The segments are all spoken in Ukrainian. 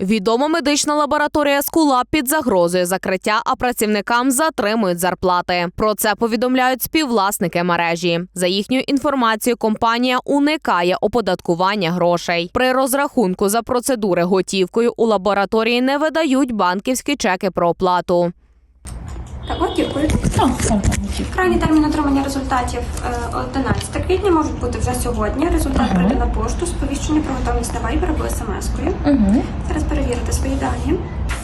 Відома медична лабораторія Скулап під загрозою закриття, а працівникам затримують зарплати. Про це повідомляють співвласники мережі. За їхньою інформацією, компанія уникає оподаткування грошей. При розрахунку за процедури готівкою у лабораторії не видають банківські чеки про оплату. Так, готівкою. Там хотів. Крайній термін отримання результатів е, 11 квітня можуть бути вже сьогодні. Результат прийде на пошту, сповіщення про готовність на вайбер або смс-кою. Зараз перевірити свої дані.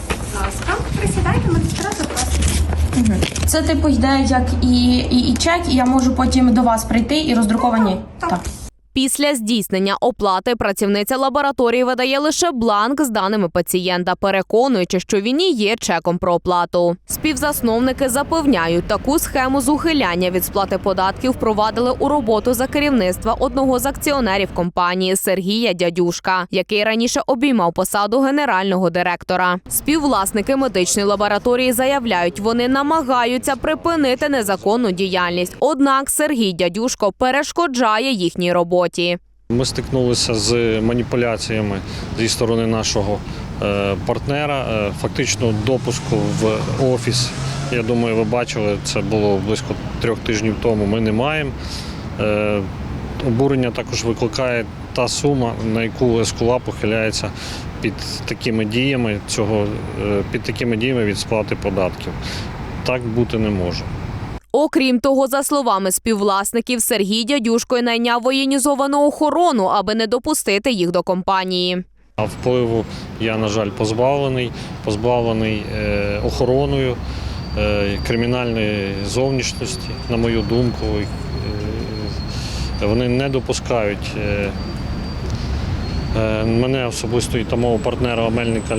Будь ласка, присідайте, магістрат. Угу. Це типу йде як і, і, і чек, і я можу потім до вас прийти і роздруковані. Так. Після здійснення оплати працівниця лабораторії видає лише бланк з даними пацієнта, переконуючи, що він і є чеком про оплату. Співзасновники запевняють, таку схему з ухиляння від сплати податків впровадили у роботу за керівництва одного з акціонерів компанії Сергія Дядюшка, який раніше обіймав посаду генерального директора. Співвласники медичної лабораторії заявляють, вони намагаються припинити незаконну діяльність. Однак Сергій Дядюшко перешкоджає їхній роботі. Ми стикнулися з маніпуляціями зі сторони нашого е, партнера. Е, Фактично допуску в офіс, я думаю, ви бачили, це було близько трьох тижнів тому. Ми не маємо. Е, Обурення також викликає та сума, на яку Ескула похиляється під такими діями цього, під такими діями від сплати податків. Так бути не може. Окрім того, за словами співвласників, Сергій Дядюшко найняв воєнізовану охорону, аби не допустити їх до компанії. А впливу я, на жаль, позбавлений, позбавлений е, охороною е, кримінальної зовнішності, на мою думку. Е, вони не допускають мене особисто і та мого партнера Мельника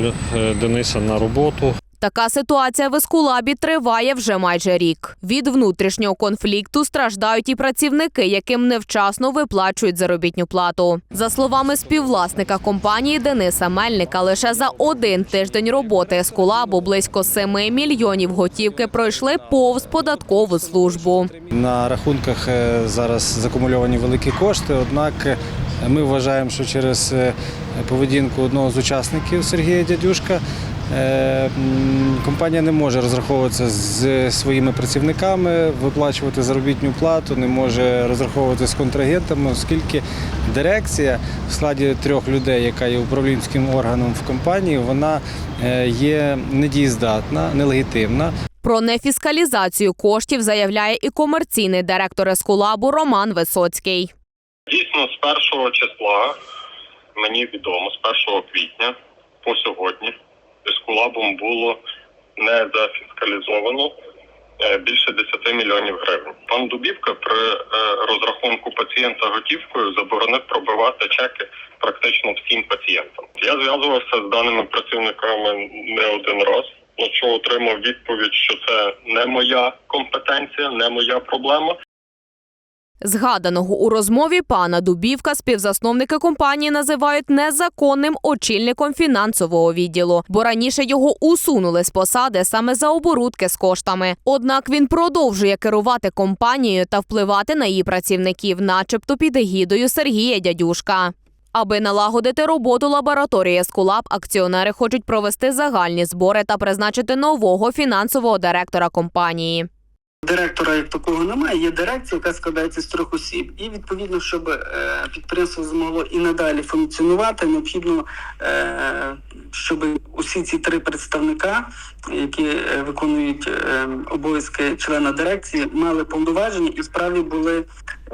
Дениса на роботу. Така ситуація в Ескулабі триває вже майже рік. Від внутрішнього конфлікту страждають і працівники, яким невчасно виплачують заробітну плату. За словами співвласника компанії Дениса Мельника, лише за один тиждень роботи Ескулабу близько 7 мільйонів готівки пройшли повз податкову службу. На рахунках е, зараз закумульовані великі кошти, однак е, ми вважаємо, що через е, поведінку одного з учасників Сергія Дядюшка компанія не може розраховуватися з своїми працівниками, виплачувати заробітну плату, не може розраховувати з контрагентами, оскільки дирекція в складі трьох людей, яка є управлінським органом в компанії, вона е, є недієздатна, нелегітимна. Про нефіскалізацію коштів заявляє і комерційний директор Ескулабу Роман Висоцький. Дійсно, з першого числа мені відомо, з 1 квітня по сьогодні Ескулабом було не зафіскалізовано е, більше 10 мільйонів гривень. Пан Дубівка при е, розрахунку пацієнта готівкою заборонив пробивати чеки практично всім пацієнтам. Я зв'язувався з даними працівниками не один раз. На що отримав відповідь, що це не моя компетенція, не моя проблема. Згаданого у розмові пана Дубівка співзасновники компанії називають незаконним очільником фінансового відділу, бо раніше його усунули з посади саме за оборудки з коштами. Однак він продовжує керувати компанією та впливати на її працівників, начебто під егідою Сергія Дядюшка. Аби налагодити роботу лабораторії Скулап, акціонери хочуть провести загальні збори та призначити нового фінансового директора компанії. Директора як такого немає, є дирекція, яка складається з трьох осіб. І відповідно, щоб е, підприємство змогло і надалі функціонувати, необхідно, е, щоб усі ці три представника, які е, виконують обов'язки члена дирекції, мали повноваження і справді були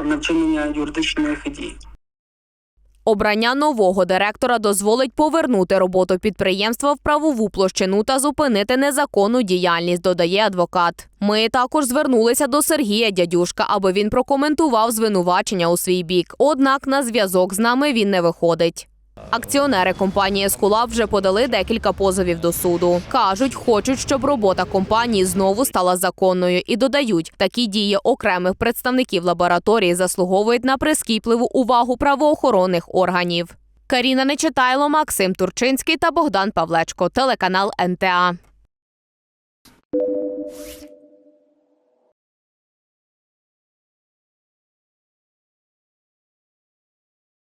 навчення юридичної дій. Обрання нового директора дозволить повернути роботу підприємства в правову площину та зупинити незаконну діяльність, додає адвокат. Ми також звернулися до Сергія Дядюшка, аби він прокоментував звинувачення у свій бік. Однак на зв'язок з нами він не виходить. Акціонери компанії Скула вже подали декілька позовів до суду. кажуть, хочуть, щоб робота компанії знову стала законною, і додають, такі дії окремих представників лабораторії заслуговують на прискіпливу увагу правоохоронних органів. Каріна Нечитайло, Максим Турчинський та Богдан Павлечко. Телеканал НТА.